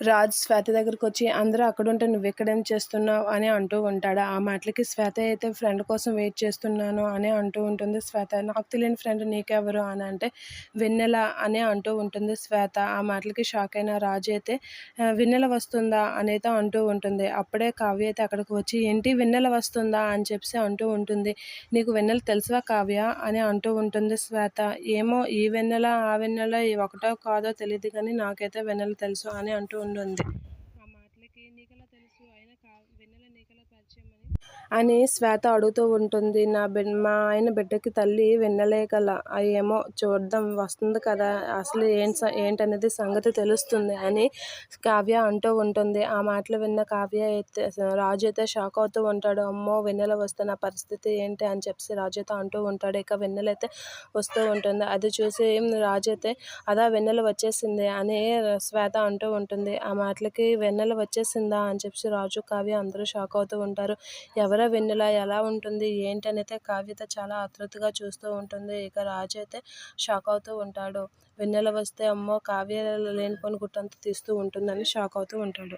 రాజ్ శ్వేత దగ్గరికి వచ్చి అందరూ అక్కడ ఉంటే నువ్వు ఎక్కడేం చేస్తున్నావు? అని అంటూ ఉంటాడు. ఆ మాటలకి శ్వేత అయితే ఫ్రెండ్ కోసం వెయిట్ చేస్తున్నాను అని అంటూ ఉంటుంది శ్వేత. నాకు తెలియని ఫ్రెండ్ నీకెవరు? అని అంటే వెన్నెల అని అంటూ ఉంటుంది శ్వేత. ఆ మాటలకి షాక్ అయిన రాజు అయితే వెన్నెల వస్తుందా? అని అంటూ ఉంటుంది. అప్పుడే కావ్య అయితే అక్కడికి వచ్చి ఏంటి వెన్నెల వస్తుందా? అని చెప్పి అంటూ ఉంటుంది. నీకు వెన్నెల తెలుసా కావ్య? అని అంటూ ఉంటుంది శ్వేత. ఏమో ఈ వెన్నెల ఆ వెన్నెల ఒకటో కాదో తెలియదు కానీ నాకైతే వెన్నెల తెలుసు అని అంటూ ఉంటుంది ఆ మాటలకి నీకెలా తెలుసు అయినా కా వెన్నెల నీకెలా పరిచయం అని. శ్వేత అడుగుతూ ఉంటుంది. నా బిడ్ మా ఆయన బిడ్డకి తల్లి వెన్నెలే గల ఏమో చూద్దాం వస్తుంది కదా అసలు ఏం ఏంటనేది సంగతి తెలుస్తుంది అని కావ్య అంటూ ఉంటుంది. ఆ మాటలు విన్న కావ్య అయితే రాజు అయితే షాక్ అవుతూ ఉంటాడు. అమ్మో వెన్నెల వస్తే నా పరిస్థితి ఏంటి అని చెప్పి రాజు అయితే అంటూ ఉంటాడు. ఇక వెన్నెల అయితే వస్తూ ఉంటుంది. అది చూసి రాజు అయితే అదా వెన్నెల వచ్చేసింది అని శ్వేత అంటూ ఉంటుంది. ఆ మాటలకి వెన్నెల వచ్చేసిందా అని చెప్పి రాజు కావ్య అందరూ షాక్ అవుతూ ఉంటారు. ఎవరా వెన్నెల? ఎలా ఉంటుంది? ఏంటనైతే కావ్యత చాలా ఆతృతగా చూస్తూ ఉంటుంది. ఇక రాజు అయితే షాక్ అవుతూ ఉంటాడు. వెన్నెల వస్తే అమ్మో కావ్య లేనిపోని గుట్టంతా తీస్తూ ఉంటుందని షాక్ అవుతూ ఉంటాడు.